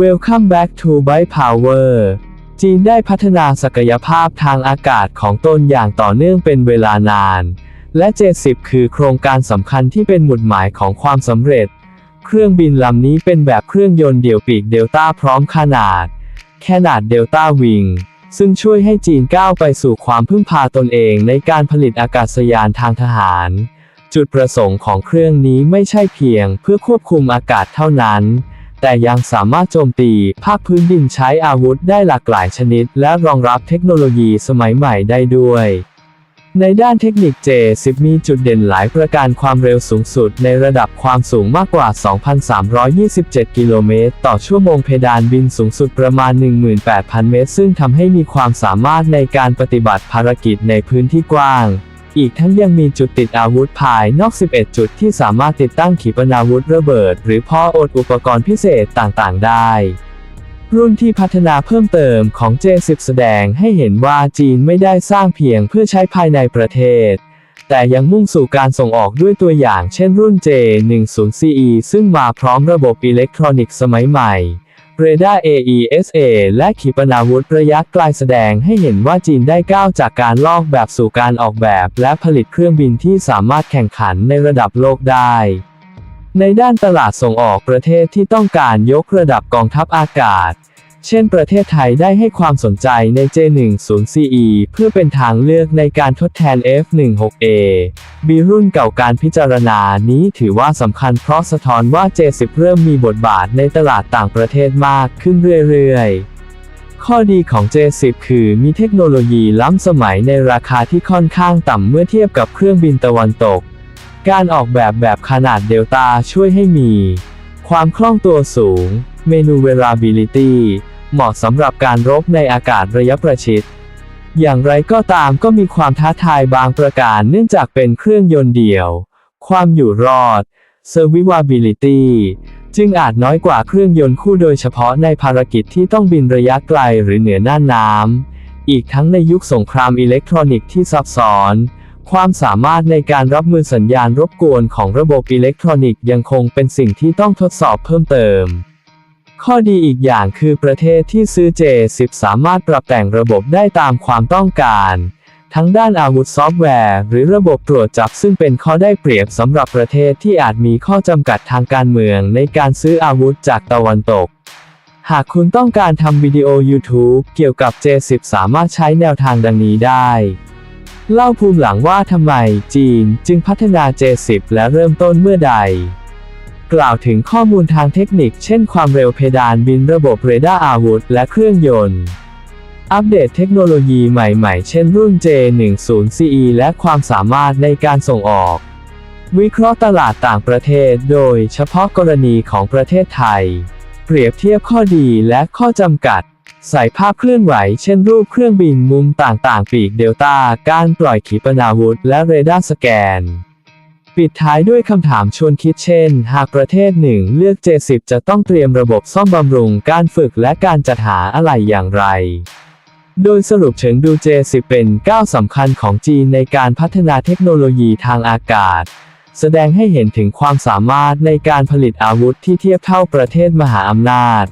Welcome back to Byte Power จีนได้พัฒนาศักยภาพทางอากาศของตนอย่างต่อเนื่องเป็นเวลานาน และ J10 คือโครงการสำคัญที่เป็นหมุดหมายของความสำเร็จ เครื่องบินลำนี้เป็นแบบเครื่องยนต์เดี่ยวปีกเดลต้าพร้อมขนาด ขนาดเดลต้าวิงซึ่งช่วยให้จีนก้าวไปสู่ความพึ่งพาตนเองในการผลิตอากาศยานทางทหาร จุดประสงค์ของเครื่องนี้ไม่ใช่เพียงเพื่อควบคุมอากาศเท่านั้น แต่ยังสามารถโจมตี ภาคพื้นดินใช้อาวุธได้หลากหลายชนิด และรองรับเทคโนโลยีสมัยใหม่ได้ด้วย ในด้านเทคนิค J10 มีจุดเด่นหลายประการความเร็วสูงสุดในระดับความสูงมากกว่า 2,327 กิโลเมตร ต่อชั่วโมงเพดานบินสูงสุดประมาณ 18,000 เมตร ซึ่งทำให้มีความสามารถในการปฏิบัติภารกิจในพื้นที่กว้าง อีกทั้งยังมีจุดติดอาวุธภายนอก 11 จุดที่สามารถติดตั้งขีปนาวุธระเบิด หรือพ่ออดอุปกรณ์พิเศษต่างๆ ได้ รุ่นที่พัฒนาเพิ่มเติมของ J10 แสดงให้เห็นว่าจีนไม่ได้สร้างเพียงเพื่อใช้ภายในประเทศ แต่ยังมุ่งสู่การส่งออกด้วยตัวอย่าง เช่นรุ่น J10CE ซึ่งมาพร้อมระบบอิเล็กทรอนิกส์สมัยใหม่ เรดาร์ AESA และขีปนาวุธระยะไกลแสดงให้เห็นว่าจีนได้ก้าวจากการลอกแบบสู่การออกแบบ และผลิตเครื่องบินที่สามารถแข่งขันในระดับโลกได้ในด้านตลาดส่งออกประเทศที่ต้องการยกระดับกองทัพอากาศ เช่นประเทศไทยได้ให้ความสนใจใน J10CE เพื่อเป็นทางเลือกในการทดแทน F16A B รุ่นเก่าการพิจารณานี้ถือว่าสำคัญเพราะสะท้อนว่า J10 เริ่มมีบทบาทในตลาดต่างประเทศมากขึ้นเรื่อยๆข้อดีของ J10 คือมีเทคโนโลยีล้ำสมัยในราคาที่ค่อนข้างต่ำเมื่อเทียบกับเครื่องบินตะวันตก การออกแบบแบบขนาดเดลต้าช่วยให้มี ความคล่องตัวสูง Maneuverability เหมาะสำหรับการรบในอากาศระยะประชิด อย่างไรก็ตามก็มีความท้าทายบางประการเนื่องจากเป็นเครื่องยนต์เดี่ยว ความอยู่รอด Survivability จึงอาจน้อยกว่าเครื่องยนต์คู่โดยเฉพาะในภารกิจที่ต้องบินระยะไกลหรือเหนือน่านน้ำ อีกทั้งในยุคสงครามอิเล็กทรอนิกส์ที่ซับซ้อน ความสามารถในการรับมือสัญญาณรบกวนของระบบอิเล็กทรอนิกส์ยังคงเป็นสิ่งที่ต้องทดสอบเพิ่มเติม ข้อดีอีกอย่างคือประเทศที่ซื้อ J10 สามารถปรับแต่งระบบได้ตามความต้องการ ทั้งด้านอาวุธซอฟต์แวร์ หรือระบบตรวจจับซึ่งเป็นข้อได้เปรียบสำหรับประเทศที่อาจมีข้อจำกัดทางการเมืองในการซื้ออาวุธจากตะวันตก หากคุณต้องการทำวิดีโอ YouTube เกี่ยวกับ J10 สามารถใช้แนวทางดังนี้ได้เล่าภูมิหลังว่าทำไมจีนจึงพัฒนา J10 และเริ่มต้นเมื่อใด กล่าวถึงข้อมูลทางเทคนิค เช่นความเร็วเพดานบินระบบเรดาร์อาวุธ และเครื่องยนต์ อัปเดตเทคโนโลยีใหม่ๆ เช่นรุ่น J10CE และความสามารถในการส่งออก วิเคราะห์ตลาดต่างประเทศ โดยเฉพาะกรณีของประเทศไทย เปรียบเทียบข้อดีและข้อจำกัด ใส่ภาพเคลื่อนไหว เช่นรูปเครื่องบินมุมต่างๆ ปีกเดลต้า การปล่อยขีปนาวุธ และเรดาร์สแกน ปิดท้ายด้วยคำถามชวนคิดเช่น หากประเทศหนึ่งเลือก J10 จะต้องเตรียมระบบซ่อมบำรุงการฝึกและการจัดหาอะไรอย่างไร โดยสรุปเฉิงดู J10 เป็นก้าวสำคัญของจีนในการพัฒนาเทคโนโลยีทางอากาศ แสดงให้เห็นถึงความสามารถในการผลิตอาวุธที่เทียบเท่าประเทศมหาอำนาจ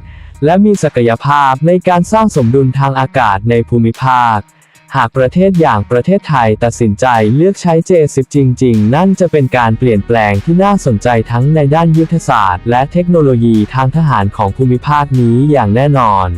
และมีศักยภาพในการสร้างสมดุลทางอากาศในภูมิภาค หากประเทศอย่างประเทศไทยตัดสินใจเลือกใช้ J10 จริง ๆ นั่นจะเป็นการเปลี่ยนแปลงที่น่าสนใจทั้งในด้านยุทธศาสตร์ และเทคโนโลยีทางทหารของภูมิภาคนี้อย่างแน่นอน